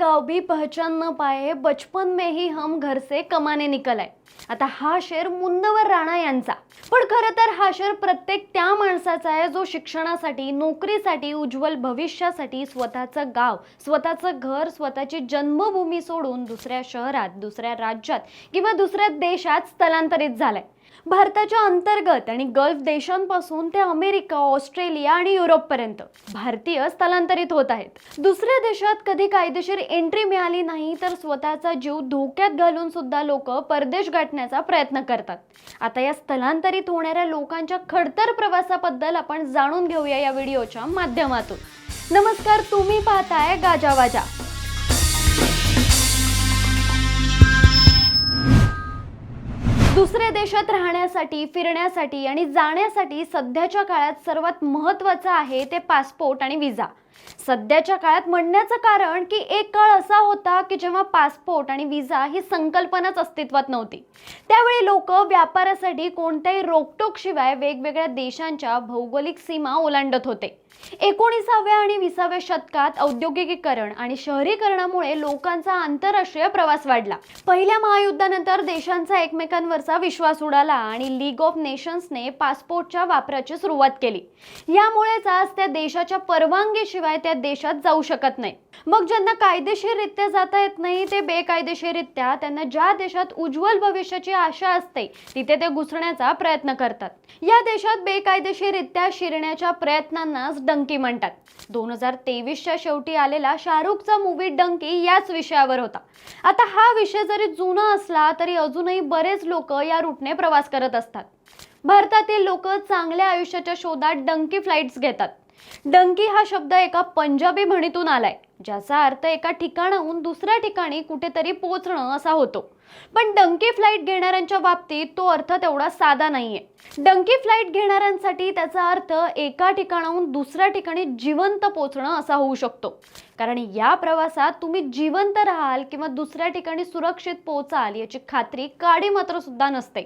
गांव भी पहचान न पाए बचपन में ही हम घर से कमाने निकल आए। आता हा शेर मुन्नवर राणा यांचा. पण खरं तर हा शेर प्रत्येक त्या माणसाचा आहे जो शिक्षणासाठी नोकरीसाठी उज्ज्वल भविष्यासाठी स्वतःचं गाव स्वतःचं घर स्वतःची जन्मभूमी सोडून दुसऱ्या शहरात दुसऱ्या राज्यात किंवा दुसऱ्या देशात स्थलांतरित झालाय. भारताच्या अंतर्गत आणि गल्फ देशांपासून ते अमेरिका ऑस्ट्रेलिया आणि युरोपपर्यंत भारतीय स्थलांतरित होत आहेत. दुसऱ्या देशात कधी कायदेशीर एंट्री मिळाली नाही तर स्वतःचा जीव धोक्यात घालून सुद्धा लोक परदेश गाठण्याचा प्रयत्न करतात. आता या स्थलांतरित होणाऱ्या लोकांच्या खडतर प्रवासाबद्दल आपण जाणून घेऊया या व्हिडिओच्या माध्यमातून. नमस्कार तुम्ही पाहताय गाजावाजा दुसऱ्या देशात राहण्यासाठी फिरण्यासाठी आणि जाण्यासाठी सध्याच्या काळात सर्वात महत्त्वाचं आहे ते पासपोर्ट आणि विजा सध्याच्या काळात म्हणण्याचं कारण की एक काळ असा होता की जेव्हा पासपोर्ट आणि विजा ही संकल्पनाच अस्तित्वात नव्हती. त्यावेळी लोक व्यापारासाठी कोणत्याही रोकटोकशिवाय वेगवेगळ्या देशांच्या भौगोलिक सीमा ओलांडत होते. एकोणीसाव्या आणि विसाव्या शतकात औद्योगिकीकरण आणि शहरीकरणामुळे लोकांचा आंतरराष्ट्रीय प्रवास वाढला. पहिल्या महायुद्धानंतर देशांचा एकमेकांवर असा विश्वास उडाला आणि लीग ऑफ नेशन्सने पासपोर्टच्या वापराची सुरुवात केली. यामुळेच आज त्या देशाच्या परवानगीशिवाय त्या देशात जाऊ शकत नाही. मग ज्यांना कायदेशीररित्या जाता येत नाही ते बेकायदेशीररित्या त्यांना ज्या देशात उज्ज्वल भविष्याची आशा असते तिथे ते घुसण्याचा प्रयत्न करतात. या देशात बेकायदेशीररित्या शिरण्याच्या प्रयत्नांनाच डंकी म्हणतात. दोन हजार तेवीसच्या शेवटी आलेला शाहरुखचा मूवी डंकी याच विषयावर होता. आता हा विषय जरी जुना असला तरी अजूनही बरेच लोक या रूटने प्रवास करत असतात. भारतातील लोक चांगल्या आयुष्याच्या शोधात डंकी फ्लाईट्स घेतात. डंकी हा शब्द एका पंजाबी म्हणीतून आलाय ज्याचा अर्थ एका ठिकाणाहून दुसऱ्या ठिकाणी कुठेतरी पोचणं असा होतो. पण डंकी फ्लाईट घेणाऱ्यांच्या बाबतीत तो अर्थ तेवढा साधा नाहीये. डंकी फ्लाईट घेणाऱ्यांसाठी त्याचा अर्थ एका ठिकाणाहून दुसऱ्या ठिकाणी जिवंत पोहोचणं असा होऊ शकतो. कारण या प्रवासात तुम्ही जिवंत राहाल किंवा दुसऱ्या ठिकाणी सुरक्षित पोहोचाल याची खात्री काडी मात्र सुद्धा नसते.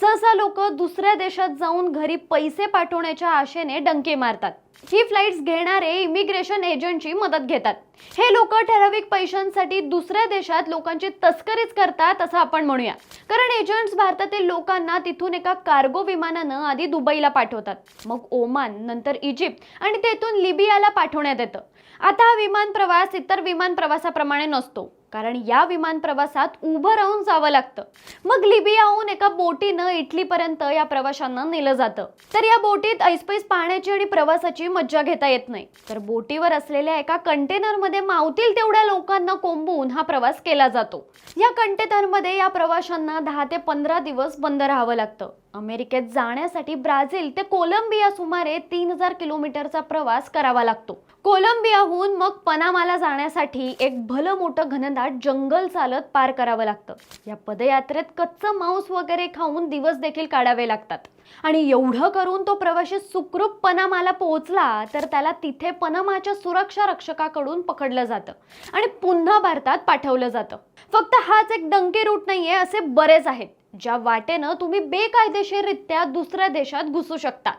सहसा लोक दुसऱ्या देशात जाऊन घरी पैसे पाठवण्याच्या आशेने डंके मारतात. ही फ्लाईट्स घेणारे इमिग्रेशन एजंटची मदत घेतात. हे लोक ठराविक पैशांसाठी दुसऱ्या देशात लोकांची तस्करीच करतात असं आपण म्हणूया. कारण एजंट्स भारतातील लोकांना तिथून एका कार्गो विमानानं आधी दुबईला पाठवतात. मग ओमान नंतर इजिप्त आणि तेथून लिबियाला पाठवण्यात येतं. आता हा विमान प्रवास इतर विमान प्रवासाप्रमाणे नसतो. कारण या विमान प्रवासात उभं राहून जावं लागतं. मग लिबियाहून एका बोटीनं इटलीपर्यंत या प्रवाशांना नेलं जातं. तर या बोटीत ऐसपैस पाहण्याची आणि प्रवासाची मज्जा घेता येत नाही. तर बोटीवर असलेल्या एका कंटेनरमध्ये मावतील तेवढ्या लोकांना कोंबून हा प्रवास केला जातो. या कंटेनरमध्ये या प्रवाशांना दहा ते पंधरा दिवस बंद राहावं लागतं. अमेरिकेत जाण्यासाठी ब्राझील ते कोलंबिया सुमारे तीन हजार किलोमीटरचा प्रवास करावा लागतो. कोलंबिया कोलंबियाहून मग पनामाला जाण्यासाठी एक भलं मोठं घनदाट जंगल चालत पार करावं लागतं. या पदयात्रेत कच्चं मांस वगैरे खाऊन दिवस देखील काढावे लागतात. आणि एवढं करून तो प्रवाशी सुखरूप पनामाला पोहोचला तर त्याला तिथे पनामाच्या सुरक्षा रक्षकाकडून पकडलं जातं आणि पुन्हा भारतात पाठवलं जातं. फक्त हाच एक डंकी रूट नाहीये असे बरेच आहेत. ज्या वाटेनं तुम्ही बेकायदेशीररित्या दुसऱ्या देशात घुसू शकता.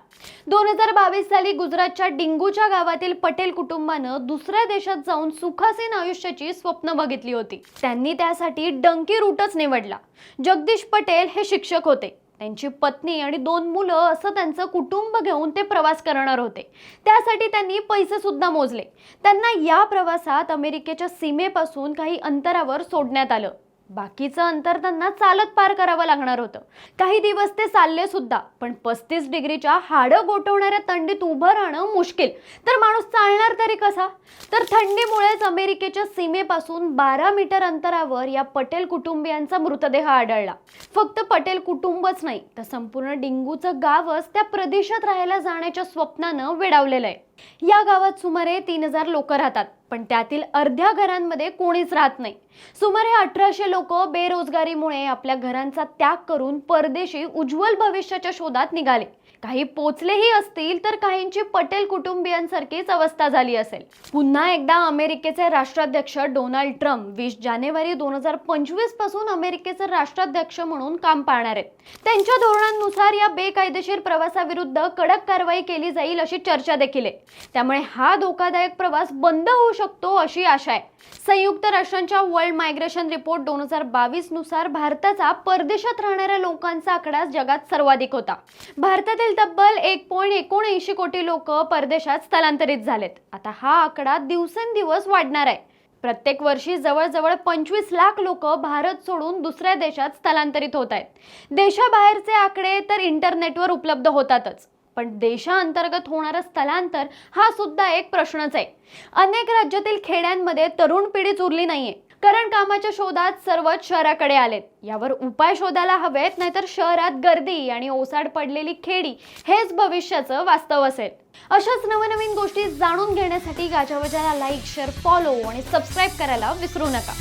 दोन हजार बावीस साली गुजरातच्या डिंगूच्या गावातील पटेल कुटुंबानं दुसऱ्या देशात जाऊन सुखासीन आयुष्याची स्वप्न बघितली होती. त्यांनी त्यासाठी डंकी रूटच निवडला. जगदीश पटेल हे शिक्षक होते. त्यांची पत्नी आणि दोन मुलं असं त्यांचं कुटुंब घेऊन ते प्रवास करणार होते. त्यासाठी त्यांनी पैसे सुद्धा मोजले. त्यांना या प्रवासात अमेरिकेच्या सीमेपासून काही अंतरावर सोडण्यात आलं. बाकीचं अंतर त्यांना चालत पार करावं लागणार होतं. काही दिवस ते चालले सुद्धा पण पस्तीस डिग्रीच्या हाडं गोठवणाऱ्या थंडीत उभं राहणं मुश्किल. तर माणूस चालणार तरी कसा? तर थंडीमुळेच अमेरिकेच्या सीमेपासून बारा मीटर अंतरावर या पटेल कुटुंबियांचा मृतदेह आढळला. फक्त पटेल कुटुंबच नाही तर संपूर्ण डिंगूचं गावच त्या प्रदेशात राहायला जाण्याच्या स्वप्नानं वेडावलेलं आहे. या गावात सुमारे तीन हजार लोक राहतात पण त्यातील अर्ध्या घरांमध्ये कोणीच राहत नाही. सुमारे अठराशे लोक बेरोजगारीमुळे आपल्या घरांचा त्याग करून परदेशी उज्ज्वल भविष्याच्या शोधात निघाले. काही पोचलेही असतील तर काहींची पटेल कुटुंबियांसारखीच अवस्था झाली असेल. पुन्हा एकदा अमेरिकेचे राष्ट्राध्यक्ष डोनाल्ड ट्रम्प वीस जानेवारी दोन हजार पंचवीसपासून अमेरिकेचे राष्ट्राध्यक्ष म्हणून काम पाहणार आहेत. त्यांच्या धोरणांनुसार या बेकायदेशीर प्रवासाविरुद्ध कडक कारवाई केली जाईल अशी चर्चा देखील आहे. त्यामुळे हा धोकादायक प्रवास बंद होऊ शकतो अशी आशा आहे. संयुक्त राष्ट्रांच्या वर्ल्ड मायग्रेशन रिपोर्ट दोन हजार बावीसनुसार भारताचा परदेशात राहणाऱ्या लोकांचा आकडा जगात सर्वाधिक होता. भारतातील तब्बल एक पॉईंट एकोणऐंशी कोटी लोक परदेशात स्थलांतरित झालेत. आता हा आकडा दिवसेंदिवस वाढणार आहे. प्रत्येक वर्षी जवळजवळ पंचवीस लाख लोक भारत सोडून दुसऱ्या देशात स्थलांतरित होत आहेत. देशाबाहेरचे आकडे तर इंटरनेटवर उपलब्ध होतातच. पण देशांतर्गत होणारं स्थलांतर हा सुद्धा एक प्रश्नच आहे. अनेक राज्यातील खेड्यांमध्ये तरुण पिढीच उरली नाहीये. कारण कामाच्या शोधात सर्वच शहराकडे आलेत. यावर उपाय शोधायला हवेत नाहीतर शहरात गर्दी आणि ओसाड पडलेली खेडी हेच भविष्याचं वास्तव असेल. अशाच नवनवीन गोष्टी जाणून घेण्यासाठी गाजावजाला लाईक शेअर फॉलो आणि सबस्क्राईब करायला विसरू नका.